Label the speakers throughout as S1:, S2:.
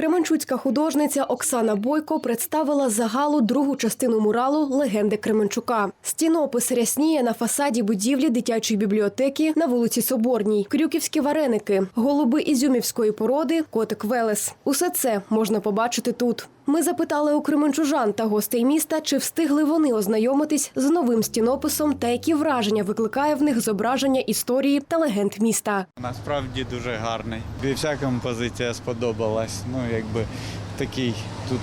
S1: Кременчуцька художниця Оксана Бойко представила загалу другу частину муралу Легенди Кременчука. Стінопис рясніє на фасаді будівлі дитячої бібліотеки на вулиці Соборній, крюківські вареники, голуби ізюмівської породи, котик Велес. Усе це можна побачити тут. Ми запитали у кременчужан та гостей міста, чи встигли вони ознайомитись з новим стінописом та які враження викликає в них зображення історії та легенд міста.
S2: Насправді дуже гарний. І вся композиція сподобалась. Ну, якби такий тут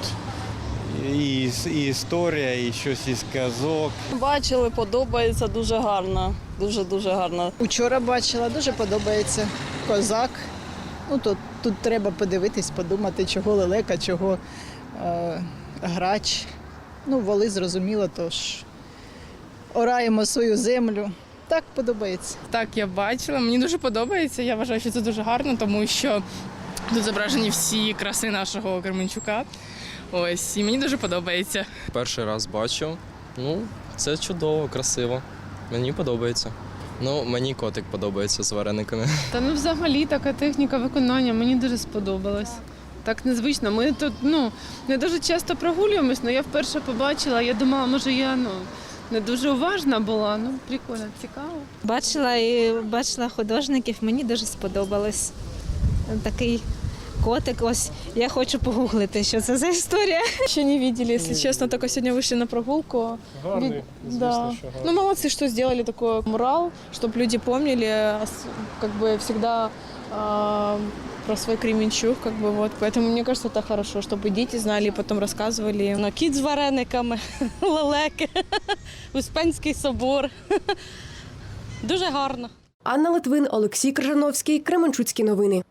S2: і, і історія, і щось із казок.
S3: Бачили, подобається дуже гарно. Дуже дуже гарно.
S4: Учора бачила, дуже подобається. Козак. Ну, тут, тут треба подивитись, подумати, чого лелека, чого е, грач. Ну, воли зрозуміло, тож ораємо свою землю. Так подобається.
S5: Так, я бачила. Мені дуже подобається. Я вважаю, що це дуже гарно, тому що тут зображені всі краси нашого Кременчука. Ось, і мені дуже подобається.
S6: Перший раз бачу. Ну, це чудово, красиво. Мені подобається. Ну, мені котик подобається з варениками.
S7: Та ну взагалі така техніка виконання мені дуже сподобалась. Так незвично. Ми тут ну не дуже часто прогулюємось, але я вперше побачила. Я думала, може я ну не дуже уважна була. Ну прикольно, цікаво.
S8: Бачила і бачила художників, мені дуже сподобалось. Такий котик, ось я хочу погуглити, що це за історія.
S9: Еще не видели, если честно, только сегодня вышли на прогулку.
S10: Гарний,
S9: да. Ну, молодцы, что сделали такой мурал, чтобы люди помнили, ос- как бы всегда а, про свой Кременчуг, как бы вот. Поэтому мне кажется, это хорошо, чтобы дети знали и потом рассказывали.
S3: На кіт з варениками, лелеки, Успенський собор. Дуже гарно.
S1: Анна Литвин, Олексій Крижановський, Кременчуцькі новини.